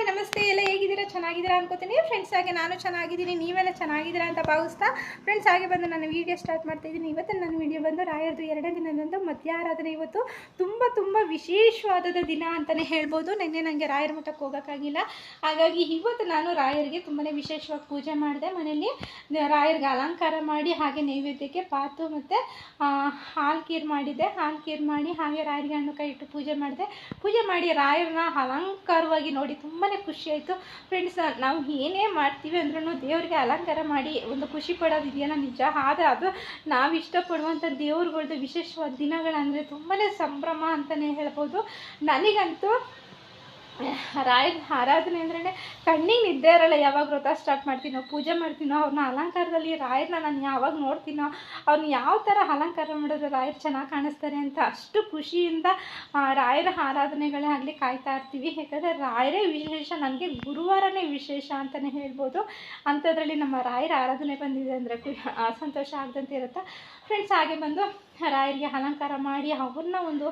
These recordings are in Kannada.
ಹಾಯ್ ನಮಸ್ತೆ ಎಲ್ಲ ಹೇಗಿದ್ದೀರಾ ಚೆನ್ನಾಗಿದ್ದೀರಾ ಅನ್ಕೋತೀನಿ. ಫ್ರೆಂಡ್ಸ್ ಹಾಗೆ ನಾನು ಚೆನ್ನಾಗಿದ್ದೀನಿ, ನೀವೆಲ್ಲ ಚೆನ್ನಾಗಿದ್ದೀರಾ ಅಂತ ಭಾವಿಸ್ತಾ ಫ್ರೆಂಡ್ಸ್ ಹಾಗೆ ಬಂದು ನಾನು ವೀಡಿಯೋ ಸ್ಟಾರ್ಟ್ ಮಾಡ್ತಾ ಇದ್ದೀನಿ. ಇವತ್ತು ನನ್ನ ವೀಡಿಯೋ ಬಂದು ರಾಯರದು ಎರಡನೇ ದಿನದಂದು ಮಧ್ಯಾರಾಧನೆ ಇವತ್ತು ತುಂಬ ತುಂಬ ವಿಶೇಷವಾದ ದಿನ ಅಂತಲೇ ಹೇಳ್ಬೋದು. ನಿನ್ನೆ ನನಗೆ ರಾಯರ ಮಠಕ್ಕೆ ಹೋಗೋಕ್ಕಾಗಿಲ್ಲ. ಹಾಗಾಗಿ ಇವತ್ತು ನಾನು ರಾಯರಿಗೆ ತುಂಬಾ ವಿಶೇಷವಾಗಿ ಪೂಜೆ ಮಾಡಿದೆ. ಮನೆಯಲ್ಲಿ ರಾಯರಿಗೆ ಅಲಂಕಾರ ಮಾಡಿ, ಹಾಗೆ ನೈವೇದ್ಯಕ್ಕೆ ಪಾತು ಮತ್ತು ಹಾಲು ಕೀರ್ ಮಾಡಿದ್ದೆ. ಹಾಲು ಕೀರ್ ಮಾಡಿ, ಹಾಗೆ ರಾಯರಿಗೆ ಹಣ್ಣು ಕೈ ಇಟ್ಟು ಪೂಜೆ ಮಾಡಿದೆ. ಪೂಜೆ ಮಾಡಿ ರಾಯರನ್ನ ಅಲಂಕಾರವಾಗಿ ನೋಡಿ ತುಂಬಾ ಖುಷಿಯಾಯಿತು ಆಯಿತು. ಫ್ರೆಂಡ್ಸ್ ನಾವು ಏನೇ ಮಾಡ್ತೀವಿ ಅಂದ್ರೂ ದೇವ್ರಿಗೆ ಅಲಂಕಾರ ಮಾಡಿ ಒಂದು ಖುಷಿ ಪಡೋದು ಇದೆಯಲ್ಲ ನಿಜ? ಆದರೆ ಅದು ನಾವು ಇಷ್ಟಪಡುವಂಥ ದೇವ್ರುಗಳ್ದು ವಿಶೇಷವಾದ ದಿನಗಳಂದರೆ ತುಂಬಾ ಸಂಭ್ರಮ ಅಂತಲೇ ಹೇಳ್ಬೋದು. ನನಗಂತೂ ರಾಯರ ಆರಾಧನೆ ಅಂದ್ರೆ ಕಣ್ಣಿಗೆ ನಿದ್ದೆ ಇರಲ್ಲ, ಯಾವಾಗ ವ್ರತ ಸ್ಟಾರ್ಟ್ ಮಾಡ್ತೀನೋ, ಪೂಜೆ ಮಾಡ್ತೀನೋ ಅವ್ರನ್ನ ಅಲಂಕಾರದಲ್ಲಿ ರಾಯರನ್ನ ನಾನು ಯಾವಾಗ ನೋಡ್ತೀನೋ ಅವ್ರನ್ನ ಯಾವ ಥರ ಅಲಂಕಾರ ಮಾಡಿದ್ರೆ ರಾಯರು ಚೆನ್ನಾಗಿ ಕಾಣಿಸ್ತಾರೆ ಅಂತ ಅಷ್ಟು ಖುಷಿಯಿಂದ ರಾಯರ ಆರಾಧನೆಗಳೇ ಆಗಲಿ ಕಾಯ್ತಾ ಇರ್ತೀವಿ. ಯಾಕಂದರೆ ರಾಯರೇ ವಿಶೇಷ, ನನಗೆ ಗುರುವಾರನೇ ವಿಶೇಷ ಅಂತಲೇ ಹೇಳ್ಬೋದು. ಅಂಥದ್ರಲ್ಲಿ ನಮ್ಮ ರಾಯರ ಆರಾಧನೆ ಬಂದಿದೆ ಅಂದರೆ ಸಂತೋಷ ಆಗದಂತೆ ಇರುತ್ತೆ? ಫ್ರೆಂಡ್ಸ್ ಹಾಗೆ ಬಂದು ರಾಯರಿಗೆ ಅಲಂಕಾರ ಮಾಡಿ, ಅವ್ರನ್ನ ಒಂದು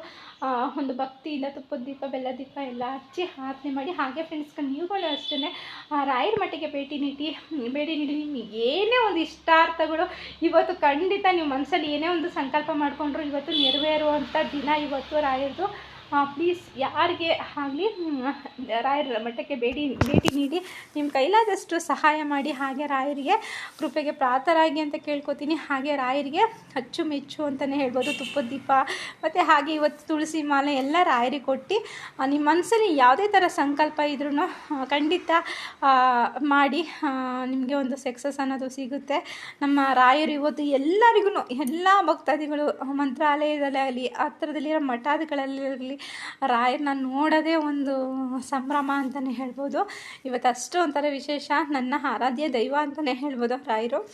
ಒಂದು ಭಕ್ತಿಯಿಂದ ತುಪ್ಪದ ದೀಪ, ಬೆಲ್ಲ, ದೀಪ ಎಲ್ಲ ಹಚ್ಚಿ ಆರತಿ ಮಾಡಿ. ಹಾಗೆ ಫ್ರೆಂಡ್ಸ್ ನೀವುಗಳು ಅಷ್ಟೇ ರಾಯರ ಮಟ್ಟಿಗೆ ಭೇಟಿ ನೀಡಿ ಭೇಟಿ ನೀಡಿ ನಿಮಗೆ ಏನೇ ಒಂದು ಇಷ್ಟಾರ್ಥಗಳು, ಇವತ್ತು ಖಂಡಿತ ನೀವು ಮನಸ್ಸಲ್ಲಿ ಏನೇ ಒಂದು ಸಂಕಲ್ಪ ಮಾಡಿಕೊಂಡ್ರು, ಇವತ್ತು ನೆರವೇರುವಂಥ ದಿನ ಇವತ್ತು ರಾಯರದು. ಪ್ಲೀಸ್ ಯಾರಿಗೆ ಆಗಲಿ ರಾಯರ ಮಠಕ್ಕೆ ಭೇಟಿ ಭೇಟಿ ನೀಡಿ ನಿಮ್ಮ ಕೈಲಾದಷ್ಟು ಸಹಾಯ ಮಾಡಿ, ಹಾಗೆ ರಾಯರಿಗೆ ಕೃಪೆಗೆ ಪ್ರಾತರಾಗಿ ಅಂತ ಕೇಳ್ಕೊತೀನಿ. ಹಾಗೆ ರಾಯರಿಗೆ ಅಚ್ಚುಮೆಚ್ಚು ಅಂತಲೇ ಹೇಳ್ಬೋದು. ತುಪ್ಪದ ದೀಪ, ಮತ್ತು ಹಾಗೆ ಇವತ್ತು ತುಳಸಿ ಮಾಲೆ ಎಲ್ಲ ರಾಯರಿಗೆ ಕೊಟ್ಟು ನಿಮ್ಮ ಮನಸ್ಸಲ್ಲಿ ಯಾವುದೇ ಥರ ಸಂಕಲ್ಪ ಇದ್ರೂ ಖಂಡಿತ ಮಾಡಿ ನಿಮಗೆ ಒಂದು ಸಕ್ಸಸ್ ಅನ್ನೋದು ಸಿಗುತ್ತೆ. ನಮ್ಮ ರಾಯರು ಇವತ್ತು ಎಲ್ಲರಿಗೂ ಎಲ್ಲ ಭಕ್ತಾದಿಗಳು ಮಂತ್ರಾಲಯದಲ್ಲೇ ಆಗಲಿ ಹತ್ತಿರದಲ್ಲಿರೋ ಮಠಾದಿಗಳಲ್ಲಿ ಆಗಲಿ ರಾಯರನ್ನ ನೋಡೋದೇ ಒಂದು ಸಂಭ್ರಮ ಅಂತಲೇ ಹೇಳ್ಬೋದು. ಇವತ್ತು ಅಷ್ಟು ಒಂಥರ ವಿಶೇಷ. ನನ್ನ ಆರಾಧ್ಯ ದೈವ ಅಂತಲೇ ಹೇಳ್ಬೋದು ರಾಯರು.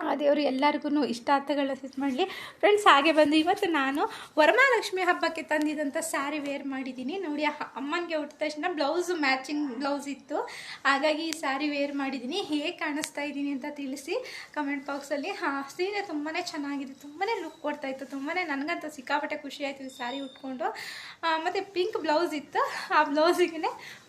ಆ ದೇವರು ಎಲ್ಲರಿಗೂ ಇಷ್ಟಾರ್ಥಗಳನ್ನ ಸಿದ್ಧ ಮಾಡಲಿ. ಫ್ರೆಂಡ್ಸ್ ಹಾಗೆ ಬಂದು ಇವತ್ತು ನಾನು ವರಮಹಾಲಕ್ಷ್ಮಿ ಹಬ್ಬಕ್ಕೆ ತಂದಿದ್ದಂಥ ಸ್ಯಾರಿ ವೇರ್ ಮಾಡಿದ್ದೀನಿ. ನೋಡಿ ಅಮ್ಮನಿಗೆ ಹುಟ್ಟಿದ ತಕ್ಷಣ ಬ್ಲೌಸ್ ಮ್ಯಾಚಿಂಗ್ ಬ್ಲೌಸ್ ಇತ್ತು. ಹಾಗಾಗಿ ಈ ಸ್ಯಾರಿ ವೇರ್ ಮಾಡಿದ್ದೀನಿ. ಹೇಗೆ ಕಾಣಿಸ್ತಾ ಇದ್ದೀನಿ ಅಂತ ತಿಳಿಸಿ ಕಮೆಂಟ್ ಬಾಕ್ಸಲ್ಲಿ ಹಾಂ ಸೀರೆ ತುಂಬಾ ಚೆನ್ನಾಗಿದೆ. ತುಂಬಾ ಲುಕ್ ಕೊಡ್ತಾ ಇತ್ತು. ತುಂಬಾ ನನಗಂತೂ ಸಿಕ್ಕಾಪಟ್ಟೆ ಖುಷಿ ಆಯಿತು ಈ ಸ್ಯಾರಿ ಉಟ್ಕೊಂಡು. ಮತ್ತು ಪಿಂಕ್ ಬ್ಲೌಸ್ ಇತ್ತು. ಆ ಬ್ಲೌಸಿಗೆ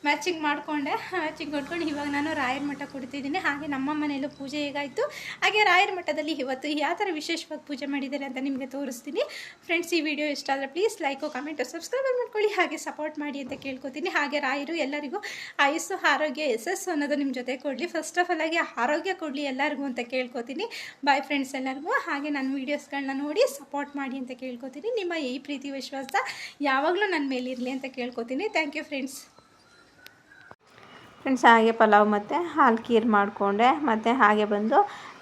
ಮ್ಯಾಚಿಂಗ್ ಮಾಡಿಕೊಂಡೆ. ಮ್ಯಾಚಿಂಗ್ ಕೊಟ್ಕೊಂಡು ಇವಾಗ ನಾನು ರಾಯರ ಮಠ ಕೊಡ್ತಿದ್ದೀನಿ. ಹಾಗೆ ನಮ್ಮ ಮನೆಯಲ್ಲೂ ಪೂಜೆ ಹೇಗಾಯಿತು? ಹಾಗೆ ರಾಯರ ಮಠದಲ್ಲಿ ಇವತ್ತು ಯಾವ ಥರ ವಿಶೇಷವಾಗಿ ಪೂಜೆ ಮಾಡಿದ್ದಾರೆ ಅಂತ ನಿಮಗೆ ತೋರಿಸ್ತೀನಿ. ಫ್ರೆಂಡ್ಸ್ ಈ ವಿಡಿಯೋ ಇಷ್ಟ ಆದರೆ ಪ್ಲೀಸ್ ಲೈಕು ಕಮೆಂಟು ಸಬ್ಸ್ಕ್ರೈಬ್ ಮಾಡ್ಕೊಳ್ಳಿ. ಹಾಗೆ ಸಪೋರ್ಟ್ ಮಾಡಿ ಅಂತ ಕೇಳ್ಕೊತೀನಿ. ಹಾಗೆ ರಾಯರು ಎಲ್ಲರಿಗೂ ಆಯಸ್ಸು, ಆರೋಗ್ಯ, ಯಶಸ್ಸು ಅನ್ನೋದು ನಿಮ್ಮ ಜೊತೆ ಕೊಡಲಿ. ಫಸ್ಟ್ ಆಫ್ ಆಲ್ ಆಗಿ ಆರೋಗ್ಯ ಕೊಡಲಿ ಎಲ್ಲರಿಗೂ ಅಂತ ಕೇಳ್ಕೊತೀನಿ. ಬಾಯ್ ಫ್ರೆಂಡ್ಸ್ ಎಲ್ಲರಿಗೂ. ಹಾಗೆ ನನ್ನ ವೀಡಿಯೋಸ್ಗಳನ್ನ ನೋಡಿ ಸಪೋರ್ಟ್ ಮಾಡಿ ಅಂತ ಕೇಳ್ಕೊತೀನಿ. ನಿಮ್ಮ ಈ ಪ್ರೀತಿ, ವಿಶ್ವಾಸ ಯಾವಾಗಲೂ ನನ್ನ ಮೇಲಿರಲಿ ಅಂತ ಕೇಳ್ಕೊತೀನಿ. ಥ್ಯಾಂಕ್ ಯು ಫ್ರೆಂಡ್ಸ್ ಫ್ರೆಂಡ್ಸ್ ಹಾಗೆ ಪಲಾವ್ ಮತ್ತು ಹಾಲು ಖೀರ್ ಮಾಡಿಕೊಂಡೆ. ಮತ್ತು ಹಾಗೆ ಬಂದು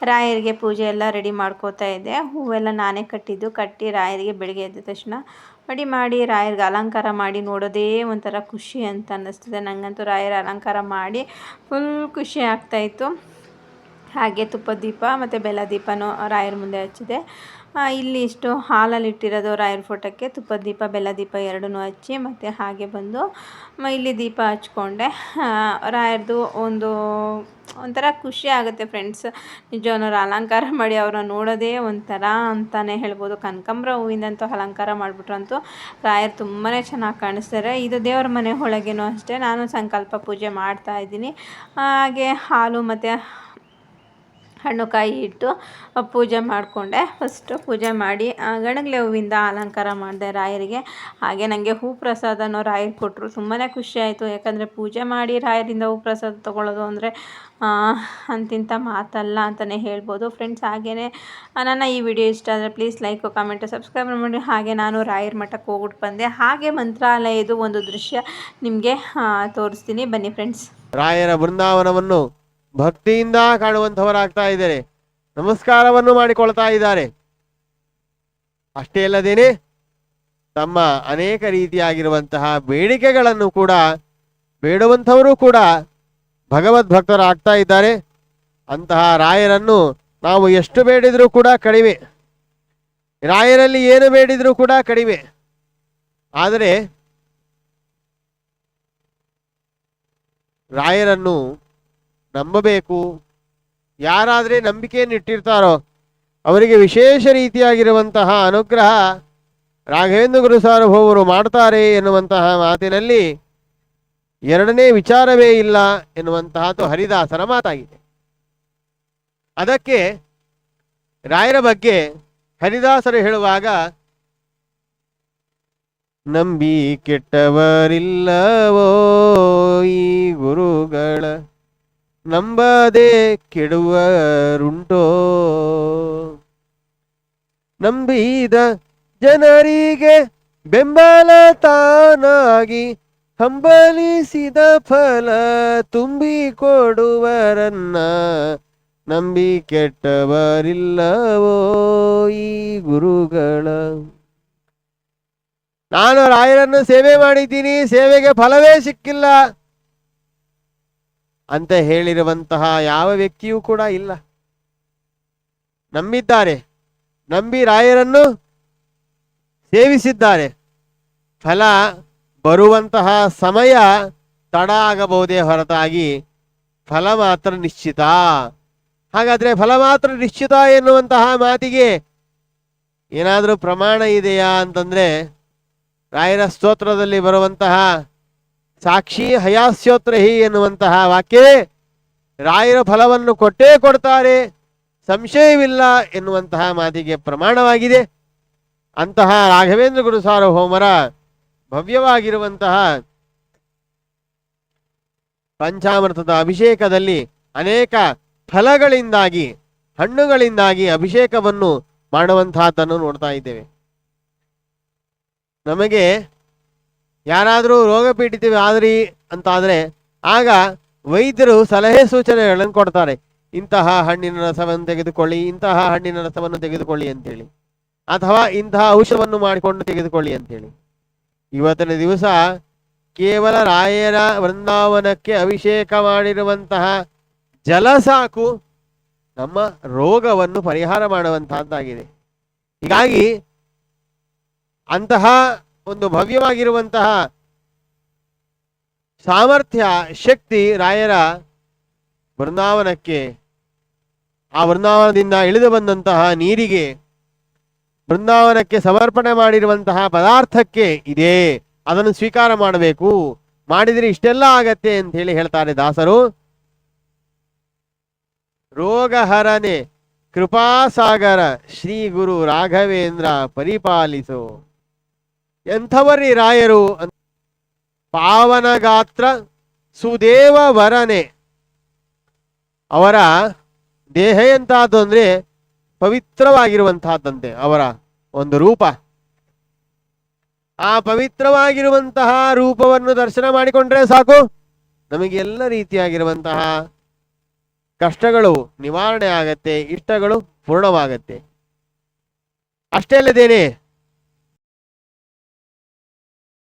ರಾಯರಿಗೆ ಪೂಜೆ ಎಲ್ಲ ರೆಡಿ ಮಾಡ್ಕೋತಾ ಇದ್ದೆ. ಹೂವೆಲ್ಲ ನಾನೇ ಕಟ್ಟಿದ್ದು. ಕಟ್ಟಿ ರಾಯರಿಗೆ ಬೆಳಗ್ಗೆ ಎದ್ದ ತಕ್ಷಣ ರೆಡಿ ಮಾಡಿ ರಾಯರಿಗೆ ಅಲಂಕಾರ ಮಾಡಿ ನೋಡೋದೇ ಒಂಥರ ಖುಷಿ ಅಂತ ಅನ್ನಿಸ್ತದೆ. ನನಗಂತೂ ರಾಯರ ಅಲಂಕಾರ ಮಾಡಿ ಫುಲ್ ಖುಷಿ ಆಗ್ತಾಯಿತ್ತು ಹಾಗೆ ತುಪ್ಪದ ದೀಪ ಮತ್ತು ಬೆಲ್ಲ ದೀಪನೂ ರಾಯರ ಮುಂದೆ ಹಚ್ಚಿದೆ. ಇಲ್ಲಿ ಇಷ್ಟು ಹಾಲಲ್ಲಿ ಇಟ್ಟಿರೋದು ರಾಯರ ಫೋಟೋಕ್ಕೆ ತುಪ್ಪದ ದೀಪ ಬೆಲ್ಲ ದೀಪ ಎರಡೂ ಹಚ್ಚಿ ಮತ್ತು ಹಾಗೆ ಬಂದು ಇಲ್ಲಿ ದೀಪ ಹಚ್ಕೊಂಡೆ. ರಾಯರದು ಒಂದು ಒಂಥರ ಖುಷಿ ಆಗುತ್ತೆ ಫ್ರೆಂಡ್ಸ್. ನಿಜವನ್ನವ್ರು ಅಲಂಕಾರ ಮಾಡಿ ಅವ್ರನ್ನ ನೋಡೋದೇ ಒಂಥರ ಅಂತಲೇ ಹೇಳ್ಬೋದು. ಕನಕಾಂಬ್ರ ಹೂವಿಂದಂತೂ ಅಲಂಕಾರ ಮಾಡಿಬಿಟ್ರಂತೂ ರಾಯರು ತುಂಬಾ ಚೆನ್ನಾಗಿ ಕಾಣಿಸ್ತಾರೆ. ಇದು ದೇವ್ರ ಮನೆ ಒಳಗೇನೂ ಅಷ್ಟೇ. ನಾನು ಸಂಕಲ್ಪ ಪೂಜೆ ಮಾಡ್ತಾ ಇದ್ದೀನಿ. ಹಾಗೆ ಹಾಲು ಮತ್ತು ಹಣ್ಣು ಕಾಯಿ ಇಟ್ಟು ಪೂಜೆ ಮಾಡಿಕೊಂಡೆ. ಫಸ್ಟು ಪೂಜೆ ಮಾಡಿ ಗಣಗಲೆ ಹೂವಿಂದ ಅಲಂಕಾರ ಮಾಡಿದೆ ರಾಯರಿಗೆ. ಹಾಗೆ ನನಗೆ ಹೂ ಪ್ರಸಾದನೂ ರಾಯರು ಕೊಟ್ಟರು ತುಂಬಾ ಖುಷಿ ಆಯಿತು. ಯಾಕಂದರೆ ಪೂಜೆ ಮಾಡಿ ರಾಯರಿಂದ ಹೂ ಪ್ರಸಾದ ತೊಗೊಳ್ಳೋದು ಅಂದರೆ ಅಂತಿಂಥ ಮಾತಲ್ಲ ಅಂತಲೇ ಹೇಳ್ಬೋದು. ಫ್ರೆಂಡ್ಸ್ ಹಾಗೆಯೇ ನನ್ನ ಈ ವಿಡಿಯೋ ಇಷ್ಟ ಆದರೆ ಪ್ಲೀಸ್ ಲೈಕು ಕಮೆಂಟು ಸಬ್ಸ್ಕ್ರೈಬ್ ಮಾಡಿ. ಹಾಗೆ ನಾನು ರಾಯರ ಮಠಕ್ಕೆ ಹೋಗ್ಬಿಟ್ಟು ಬಂದೆ. ಹಾಗೆ ಮಂತ್ರಾಲಯದು ಒಂದು ದೃಶ್ಯ ನಿಮಗೆ ತೋರಿಸ್ತೀನಿ. ಬನ್ನಿ ಫ್ರೆಂಡ್ಸ್ ರಾಯರ ಬೃಂದಾವನವನ್ನು ಭಕ್ತಿಯಿಂದ ಕಾಣುವಂಥವರಾಗ್ತಾ ಇದ್ದಾರೆ. ನಮಸ್ಕಾರವನ್ನು ಮಾಡಿಕೊಳ್ತಾ ಇದ್ದಾರೆ. ಅಷ್ಟೇ ಅಲ್ಲದೇನೆ ತಮ್ಮ ಅನೇಕ ರೀತಿಯಾಗಿರುವಂತಹ ಬೇಡಿಕೆಗಳನ್ನು ಕೂಡ ಬೇಡುವಂಥವರು ಕೂಡ ಭಗವದ್ಭಕ್ತರಾಗ್ತಾ ಇದ್ದಾರೆ. ಅಂತಹ ರಾಯರನ್ನು ನಾವು ಎಷ್ಟು ಬೇಡಿದರೂ ಕೂಡ ಕಡಿಮೆ. ರಾಯರಲ್ಲಿ ಏನು ಬೇಡಿದರೂ ಕೂಡ ಕಡಿಮೆ. ಆದರೆ ರಾಯರನ್ನು ನಂಬಬೇಕು. ಯಾರಾದರೆ ನಂಬಿಕೆಯನ್ನು ಇಟ್ಟಿರ್ತಾರೋ, ಅವರಿಗೆ ವಿಶೇಷ ರೀತಿಯಾಗಿರುವಂತಹ ಅನುಗ್ರಹ ರಾಘವೇಂದ್ರ ಗುರು ಸಾರ್ವಭೌಮರು ಮಾಡ್ತಾರೆ ಎನ್ನುವಂತಹ ಮಾತಿನಲ್ಲಿ ಎರಡನೇ ವಿಚಾರವೇ ಇಲ್ಲ ಎನ್ನುವಂತಹದ್ದು ಹರಿದಾಸರ ಮಾತಾಗಿದೆ. ಅದಕ್ಕೆ ರಾಯರ ಬಗ್ಗೆ ಹರಿದಾಸರು ಹೇಳುವಾಗ, ನಂಬಿ ಕೆಟ್ಟವರಿಲ್ಲವೋ ಈ ಗುರುಗಳ ನಂಬದೆ ಕೆಡುವರುಂಟೋ? ನಂಬಿದ ಜನರಿಗೆ ಬೆಂಬಲ ತಾನಾಗಿ ಹಂಬಲಿಸಿದ ಫಲ ತುಂಬಿ ಕೊಡುವರನ್ನ ನಂಬಿ ಕೆಟ್ಟವರಿಲ್ಲವೋ ಈ ಗುರುಗಳ? ನಾನು ರಾಯರನ್ನು ಸೇವೆ ಮಾಡಿದ್ದೀನಿ, ಸೇವೆಗೆ ಫಲವೇ ಸಿಕ್ಕಿಲ್ಲ. ಅಂತ ಹೇಳಿರುವಂತಹ ಯಾವ ವ್ಯಕ್ತಿಯೂ ಕೂಡ ಇಲ್ಲ. ನಂಬಿದ್ದಾರೆ. ನಂಬಿ ರಾಯರನ್ನು ಸೇವಿಸಿದ್ದಾರೆ. ಫಲ ಬರುವಂತಹ ಸಮಯ ತಡ ಆಗಬಹುದೇ ಹೊರತಾಗಿ ಫಲ ಮಾತ್ರ ನಿಶ್ಚಿತ. ಹಾಗಾದ್ರೆ ಫಲ ಮಾತ್ರ ನಿಶ್ಚಿತ ಎನ್ನುವಂತಹ ಮಾತಿಗೆ ಏನಾದರೂ ಪ್ರಮಾಣ ಇದೆಯಾ ಅಂತಂದ್ರೆ ರಾಯರ ಸ್ತೋತ್ರದಲ್ಲಿ ಬರುವಂತಹ ಸಾಕ್ಷಿ ಹಯಾಸ್ಯೋತ್ರಹಿ ಎನ್ನುವಂತಹ ವಾಕ್ಯವೇ ರಾಯರ ಫಲವನ್ನು ಕೊಟ್ಟೇ ಕೊಡ್ತಾರೆ, ಸಂಶಯವಿಲ್ಲ ಎನ್ನುವಂತಹ ಮಾತಿಗೆ ಪ್ರಮಾಣವಾಗಿದೆ. ಅಂತಹ ರಾಘವೇಂದ್ರ ಗುರು ಸಾರ್ವಭೌಮರ ಭವ್ಯವಾಗಿರುವಂತಹ ಪಂಚಾಮೃತದ ಅಭಿಷೇಕದಲ್ಲಿ ಅನೇಕ ಫಲಗಳಿಂದಾಗಿ, ಹಣ್ಣುಗಳಿಂದಾಗಿ ಅಭಿಷೇಕವನ್ನು ಮಾಡುವಂತಹದ್ದನ್ನು ನೋಡ್ತಾ ಇದ್ದೇವೆ. ನಮಗೆ ಯಾರಾದರೂ ರೋಗ ಪೀಡಿತವಿ ಆದ್ರಿ ಅಂತಾದರೆ ಆಗ ವೈದ್ಯರು ಸಲಹೆ ಸೂಚನೆಗಳನ್ನು ಕೊಡ್ತಾರೆ. ಇಂತಹ ಹಣ್ಣಿನ ರಸವನ್ನು ತೆಗೆದುಕೊಳ್ಳಿ, ಇಂತಹ ಹಣ್ಣಿನ ರಸವನ್ನು ತೆಗೆದುಕೊಳ್ಳಿ ಅಂತೇಳಿ. ಅಥವಾ ಇಂತಹ ಔಷಧವನ್ನು ಮಾಡಿಕೊಂಡು ತೆಗೆದುಕೊಳ್ಳಿ ಅಂತೇಳಿ. ಇವತ್ತಿನ ದಿವಸ ಕೇವಲ ರಾಯರ ವೃಂದಾವನಕ್ಕೆ ಅಭಿಷೇಕ ಮಾಡಿರುವಂತಹ ಜಲ ಸಾಕು ನಮ್ಮ ರೋಗವನ್ನು ಪರಿಹಾರ ಮಾಡುವಂತಹದ್ದಾಗಿದೆ. ಹೀಗಾಗಿ ಅಂತಹ ಒಂದು ಭವ್ಯವಾಗಿರುವಂತಹ ಸಾಮರ್ಥ್ಯ, ಶಕ್ತಿ ರಾಯರ ಬೃಂದಾವನಕ್ಕೆ ಆ ವೃಂದಾವನದಿಂದ ಇಳಿದು ಬಂದಂತಹ ನೀರಿಗೆ ಬೃಂದಾವನಕ್ಕೆ ಸಮರ್ಪಣೆ ಮಾಡಿರುವಂತಹ ಪದಾರ್ಥಕ್ಕೆ ಇದೆ. ಅದನ್ನು ಸ್ವೀಕಾರ ಮಾಡಬೇಕು. ಮಾಡಿದರೆ ಇಷ್ಟೆಲ್ಲ ಆಗತ್ತೆ ಅಂತ ಹೇಳಿ ಹೇಳ್ತಾರೆ ದಾಸರು. ರೋಗಹರನೆ ಕೃಪಾಸಾಗರ ಶ್ರೀ ಗುರು ರಾಘವೇಂದ್ರ ಪರಿಪಾಲಿಸು. ಎಂಥವರಿ ರಾಯರು ಅಂತ ಪಾವನಗಾತ್ರ ಸುದೇವ ವರನೆ. ಅವರ ದೇಹ ಎಂತಹದ್ದು ಅಂದ್ರೆ ಪವಿತ್ರವಾಗಿರುವಂತಹದ್ದಂತೆ ಅವರ ಒಂದು ರೂಪ. ಆ ಪವಿತ್ರವಾಗಿರುವಂತಹ ರೂಪವನ್ನು ದರ್ಶನ ಮಾಡಿಕೊಂಡ್ರೆ ಸಾಕು. ನಮಗೆ ಎಲ್ಲ ರೀತಿಯಾಗಿರುವಂತಹ ಕಷ್ಟಗಳು ನಿವಾರಣೆ ಆಗತ್ತೆ, ಇಷ್ಟಗಳು ಪೂರ್ಣವಾಗತ್ತೆ. ಅಷ್ಟೇ ಅಲ್ಲದೇನೆ